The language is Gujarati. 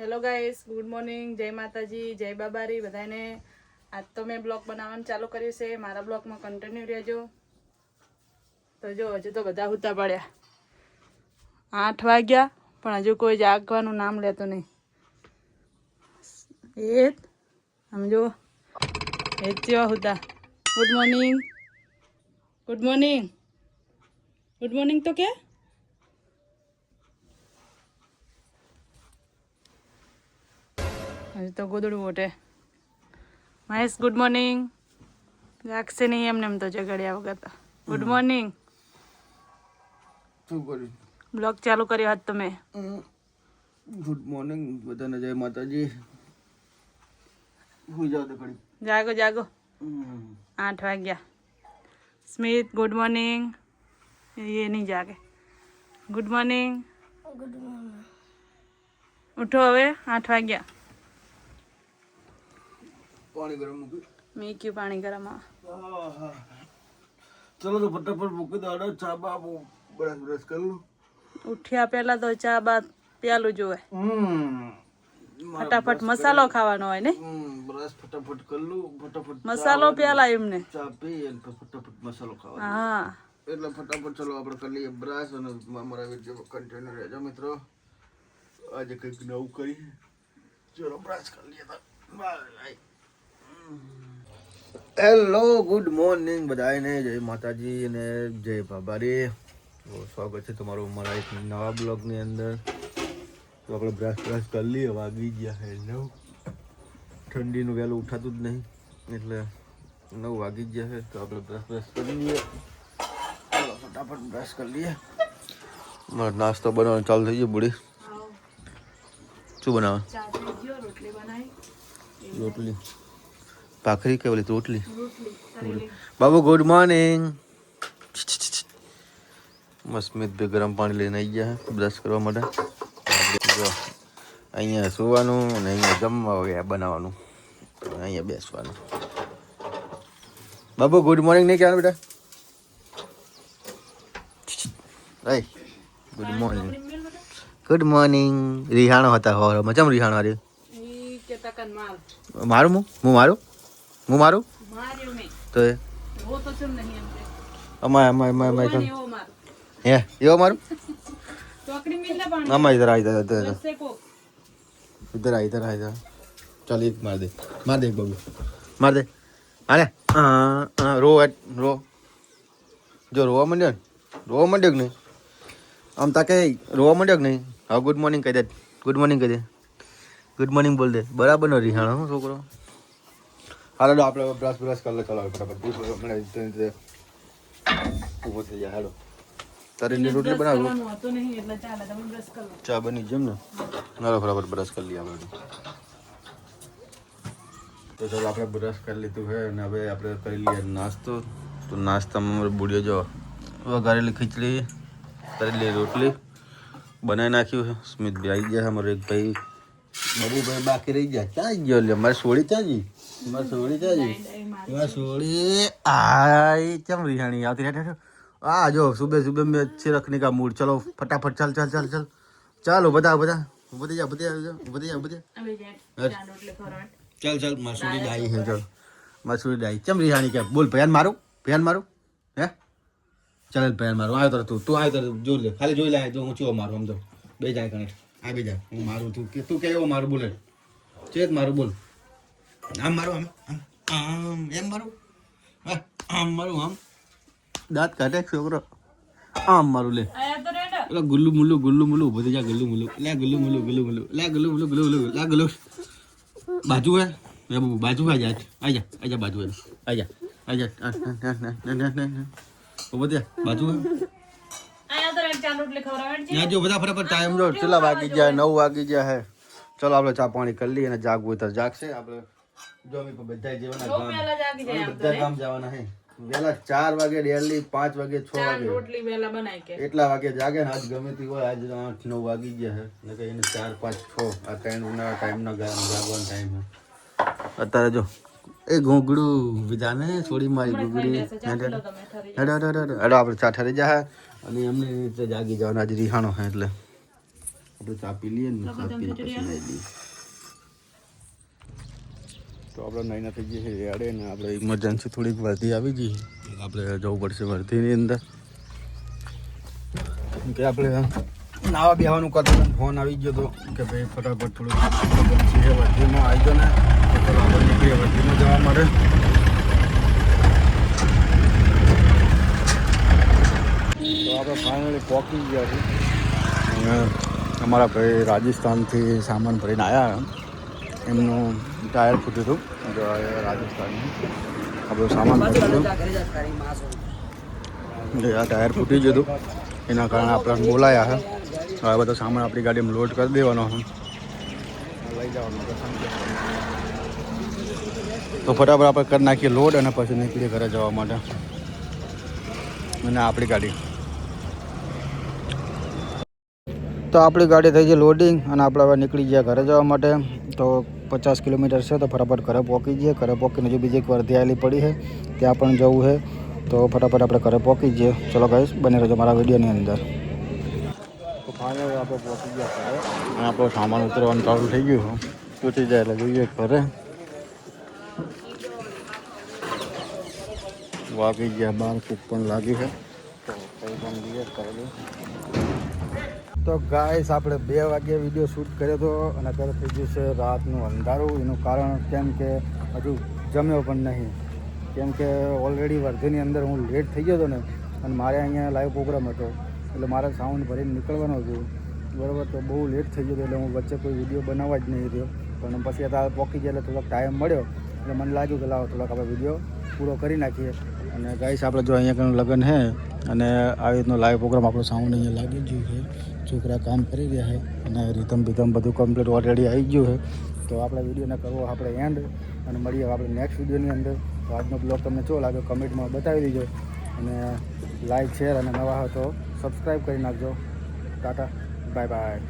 હેલો ગાઈસ ગુડ મોર્નિંગ જય માતાજી, જય બાબારી. બધાને આજ તો મેં બ્લોગ બનાવવાનું ચાલુ કર્યું છે. મારા બ્લોગમાં કન્ટિન્યુ રહેજો. તો જો, હજુ તો બધા હુતા પડ્યા. આઠ વાગ્યા, પણ હજુ કોઈ જાગવાનું નામ લેતું નહીં. એ સમજો એ જેવા હુતા. Good morning good morning good morning તો કે હજી તો ગોદડું ઓટે મહેશ ગુડ મોર્નિંગ જાગશે નહીં એમને એમ તો જગાડ્યા વગર તો. ગુડ મોર્નિંગ શું કર્યું? બ્લોગ ચાલુ કર્યો હાથ તમે ગુડ મોર્નિંગ બધાને જય માતાજી. સુઈ જાઓ તો જાગો જાગો. આઠ વાગ્યા. સ્મિત ગુડ મોર્નિંગ એ નહીં જાગે. ગુડ મોર્નિંગ ઉઠો હવે આઠ વાગ્યા. પાણી ગરમ મૂકી મીક્યું પાણી ગરમ આહા. ચલો તો ફટાફટ મૂકી દો અડો ચા બા બ્રશ બ્રશ કરી. ઉઠ્યા પહેલા તો ચા બાદ પ્યાલું જોવે. ફટાફટ મસાલો ખાવાનો હોય ને? બ્રશ ફટાફટ કરલું ફટાફટ મસાલો પેલા એમને. ચા પી અને ફટાફટ મસાલો ખાવા હા. એટલે ફટાફટ ચલો આપણે કરી લઈએ બ્રશ અને અમારા વીડિયો કન્ટિન્યુ રહેજો મિત્રો. આજે કંઈક નવું કરી. ચલો બ્રશ કરી લઈએ બાય. હેલો ગુડ મોર્નિંગ બધાને જય માતાજી અને જય બાબારી. તો સ્વાગત છે તમારું મારા એક નવા બ્લોગની અંદર. તો આપણે બ્રશ બ્રશ કરી લઈએ વાગી ગયા હે નવ. ઠંડીનું વહેલું ઉઠાતું જ નહીં એટલે નવ વાગી ગયા છે. તો આપણે બ્રશ બ્રશ કરી લઈએ. ચાલો ફટાફટ બ્રશ કરી લઈએ. મારો નાસ્તો બનાવવાનો ચાલુ થઈ ગયો બુડી શું બનાવી. રોટલી. ભાખરી કે ઓલી રોટલી? બાબુ ગુડ મોર્નિંગ મસ્મિત ભાઈ ગરમ પાણી લઈને આવી ગયા બ્રશ કરવા માટે. અહીંયા સુવાનું અને અહીંયા જમવા વગેરે બનાવવાનું. અહીંયા બેસવાનું. બાબુ ગુડ મોર્નિંગ નહીં કહેવાનું બેટા? ગુડ મોર્નિંગ ગુડ મોર્નિંગ રિહાણો હતા હવારમાં ચમ રિહાણો મારું હું હું મારું? હું મારું? તો એ. અમાય અમાય અમાય અમાય હે એવો મારું? અમાય ઇધર આ ઇધર ઇધર. ઇધર આ ઇધર આ ઇધર. ચાલ એક માર દે. માર દે બબુ. માર દે. હાલે. રો રો. જો રોવા માંડ્યો ને? રોવા માંડ્યો કે નહીં? આમ તાકે રોવા માંડ્યો કે નહીં? હા ગુડ મોર્નિંગ કહી દે. ગુડ મોર્નિંગ કહી દે. ગુડ મોર્નિંગ બોલ દે. બરાબર ન રિહાણો છોકરો? હાલો તો આપણે બ્રશ બ્રશ કરી લે બરાબર મને ઊભો થઈ જાય હાલો. તરેલી રોટલી બનાવું? હતો નહીં એટલે ચાલે તમે બ્રશ કરો. ચા બની જેમ ને? હાલો ફટાફટ બ્રશ કરી લઈએ આપણે. તો ચાલો આપણે બ્રશ કરી લીધું છે અને હવે આપણે કરી લઈએ નાસ્તો. તો નાસ્તામાં અમારે બુડીઓ જો વઘારેલી ખીચડી તરેલી રોટલી બનાવી નાખ્યું છે. સ્મિતભાઈ આવી ગયા અમારે એક ભાઈ. બબુભાઈ બાકી રહી ગયા. ક્યાં ગયો લે અમારે સોળી ક્યાં જી મારે સોળી ક્યાં જી મારે સોળી આય કેમ રિહાણી આવતી રહે આ જો સુબહ સુબહ મેં अच्छे रखने का मूड चलो फटाफट चल चल चल चल चलो બધા બધા ઉભા થઈ જા ઉભા થઈ જા ઉભા થઈ જા ઉભા થઈ જા હવે જાય ચા રોટલી ખવડાવવાની. ચાલ ચાલ મસૂરી ડાઈ હે ચાલ મસૂરી ડાઈ ચમ રિહાણી કે બોલ ભયાન મારું ભયાન મારું હે ચાલ ભયાન મારું આવ્યો તાર તું તું આવ્યો તાર જોઈ લે ખાલી જોઈ લે તો હું ચેવો મારું સમજો બે જાય કણે આ બે જાય હું મારું તું કે તું કેવો મારું બોલે ચેત મારું બોલ આમ મારું આમ આમ એમ મારું હા, આમ મારું આમ દાંત કાઢે છોકરો આમ મારું લે એટલે ગુલ્લુ મુલ્લુ ગુલ્લુ મુલ્લુ ઊભો થઈ જા ગુલ્લુ મુલ્લુ લે ગુલ્લુ મુલ્લુ ગુલ્લુ મુલ્લુ લે ગુલ્લુ મુલ્લુ ગુલ્લુ મુલ્લુ લે ગુલ્લુ બાજુ હે મે બાબુ બાજુ આ જા આ જા આ જા બાજુ હે આ જા આ જા. ઊભો થયા બાજુ હે જો બધા ફટાફટ ટાઈમ લો કેટલા વાગી ગયા નવ વાગી ગયા હે ચલો આપણે ચા પાણી કરી લઈએ અને જાગવું તો જાગશે આપણે જો અમે બધા જવાના બહુ પહેલા જાગી જાય આમ તો બધા ગામ જવાના હે. વેલા ચાર વાગે ડેલી પાંચ વાગે છ વાગે. રોટલી વેલા બનાવી કે. એટલા વાગે જાગે ને આજ ગમે તે હોય આજ આઠ નવ વાગી ગયા હે. ને કે એને ચાર પાંચ છ. આ ત્રણના ટાઈમના જાગવાનો ટાઈમ હે. અત્યારે જો એ ઘૂંઘડું વિધાને થોડી મારી લો હેડો. હેડો હેડો આપણે ચા ઠરી જાય અને એમને રીતે જાગી જવાના આજ રિહાણો હે એટલે. આપણે ચા પી લઈએ ને ચા પી પછી લઈએ. તો આપણે નહીં થઈ જઈએ છીએ રેડે ને આપણે ઇમરજન્સી થોડીક વર્ધી આવી જઈએ આપણે જવું પડશે વર્ધીની અંદર. કે આપણે નાવા બેવાનું કરતા ફોન આવી ગયો તો, કે ભાઈ ફટાફટ થોડું ઇમરજન્સી વર્ધીમાં આવી ગયો ને, તો આપણે નીકળીએ વર્ધીમાં જવા માટે. તો આપણે ફાઇનલી પહોંચી ગયા છીએ. અમારા ભાઈ રાજસ્થાનથી સામાન ભરીને આવ્યા એમનું ટાયર ફૂટ્યું હતું. રાજસ્થાનનું. આ આપણું સામાન જે આ ટાયર ફૂટી ગયું હતું. એના કારણે આપણે બોલાયા છે. હવે બધો સામાન આપણી ગાડીમાં લોડ કરી દેવાનો છે. લઈ જવાનો તો ફટાફટ આપણે કરી નાખીએ લોડ અને પછી નીકળીએ ઘરે જવા માટે. અને આપણી ગાડી. તો આપણી ગાડી થઈ ગઈ લોડિંગ અને આપણે હવે નીકળી ગયા ઘરે જવા માટે. તો પચાસ કિલોમીટર છે તો ફટાફટ ઘરે પહોંચી જઈએ. ઘરે પહોંચીને જો બીજી એક વર્ધી આવેલી પડી છે. ત્યાં પણ જવું છે. તો ફટાફટ આપણે ઘરે પહોંચી જઈએ. ચલો ગાઈસ બને રહેજો મારા વિડીયોની અંદર. તો ફાઇનલ આપણે પહોંચી ગયા ઘરે. અને આપણો સામાન ઉતરવાનું ચાલુ થઈ ગયું છે. ઉતરી જાય એટલે જોઈએ ઘરે. વાગી ગયા બાર કૂક પણ લાગી છે. તો કંઈ પણ લઈએ કરેલું તો ગાઈસ આપણે બે વાગ્યે વીડિયો શૂટ કર્યો હતો અને અત્યારે થઈ ગયું છે રાતનું અંધારું. એનું કારણ કેમ કે હજુ જમ્યો પણ નહીં. કેમ કે ઓલરેડી વર્ધીની અંદર હું લેટ થઈ ગયો હતો ને, અને મારે અહીંયા લાઈવ પ્રોગ્રામ હતો. એટલે મારે સાઉન્ડ ભરીને નીકળવાનું હતું. બરાબર, તો બહુ લેટ થઈ ગયો હતો, એટલે હું વચ્ચે કોઈ વીડિયો બનાવવા જ નહીં રહ્યો. પણ પછી અત્યારે પહોંચી ગયા એટલે થોડોક ટાઈમ મળ્યો. એટલે મને લાગ્યું કે લાવો, થોડોક આપણે વીડિયો પૂરો કરી નાખીએ. અને ગાઈસ આપણે જો અહીંયા કંઈ લગ્ન છે અને આવી રીતનો લાઈવ પ્રોગ્રામ આપણો સાઉન્ડ અહીંયા લાગી ગયું છે. છોકરા કામ કરી રહ્યા છે અને રીધમ બીધમ બધું કમ્પ્લીટ ઓલરેડી આવી ગયું છે તો આપણે વિડીયોને કરવો આપણે એન્ડ અને મળીએ આપણે નેક્સ્ટ વિડીયોની અંદર. તો આજનો બ્લોગ તમને જો લાગ્યો કમેન્ટમાં બતાવી દીજો. અને લાઈક શેર અને નવા હોય તો સબસ્ક્રાઈબ કરી નાખજો. Tata bye bye